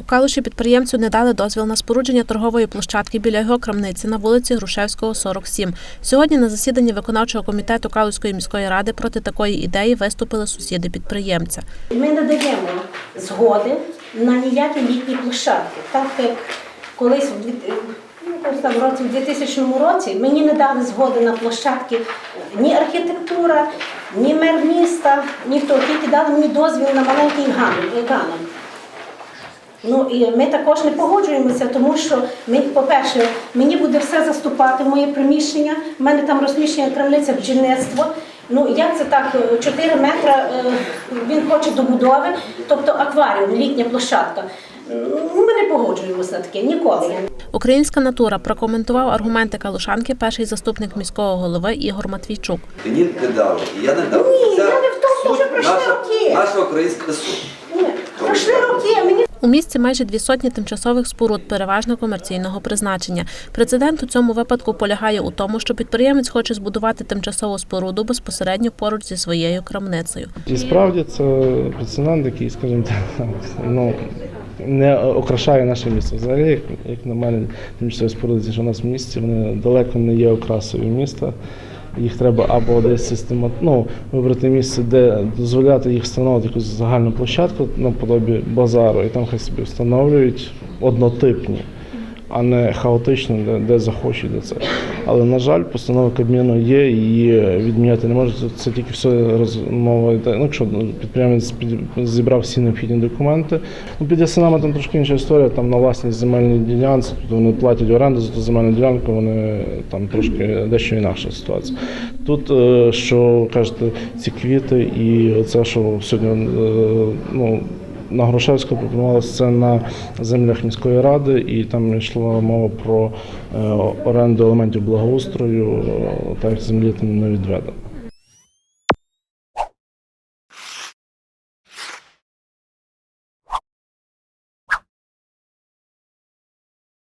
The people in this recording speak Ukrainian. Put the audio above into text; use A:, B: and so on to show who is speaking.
A: У Калуші підприємцю не дали дозвіл на спорудження торгової площадки біля його крамниці на вулиці Грушевського, 47. Сьогодні на засіданні виконавчого комітету Калуської міської ради проти такої ідеї виступили сусіди підприємця.
B: Ми не даємо згоди на ніякі літні площадки. Так як колись в ну, році, в 2000 році мені не дали згоди на площадки ні архітектура, ні мер міста, ніхто, тільки дали мені дозвіл на маленький ганок. Ну і ми також не погоджуємося, тому що ми, по-перше, мені буде все заступати моє приміщення. У мене там розміщення крамниця бджільництво. Ну як це так? 4 метри е, він хоче добудови, тобто акваріум, літня площадка. Ну, Ми не погоджуємося на таке ніколи.
A: Українська натура прокоментував аргументи Калушанки перший заступник міського голови Ігор Матвійчук.
C: Мені не дали, я не дав.
B: Ні,
C: Це
B: я не в тому, вже пройшли
C: наша,
B: роки.
C: наша українська суть.
B: Ні, пройшли роки, мені
A: У місті майже дві сотні тимчасових споруд, переважно комерційного призначення. Прецедент у цьому випадку полягає у тому, що підприємець хоче збудувати тимчасову споруду безпосередньо поруч зі своєю крамницею.
D: І справді це прецедент, який, скажімо так, ну, не окрашає наше місто. Взагалі, як, як на мене, тимчасові споруди, що у нас в місті, вони далеко не є окрасою міста. Їх треба або десь системат... ну, вибрати місце, де дозволяти їх встановити якусь загальну площадку наподобі базару, і там хай собі встановлюють однотипні, а не хаотично, де, де захочуть до це. Але на жаль, постанова Кабміну є, її відміняти не можуть. Це тільки все розмова. Ну, якщо підприємець під- зібрав всі необхідні документи. Ну, під ясенами там трошки інша історія, там на власність земельні ділянці, тобто вони платять оренду за ту земельну ділянку, вони там трошки дещо інакша ситуація. Тут, е, що кажете, ці квіти і оце, що сьогодні е, ну, на Грушевську пропонувалося це на землях міської ради, і там йшла мова про е, оренду елементів благоустрою, е, так землі там не відведено.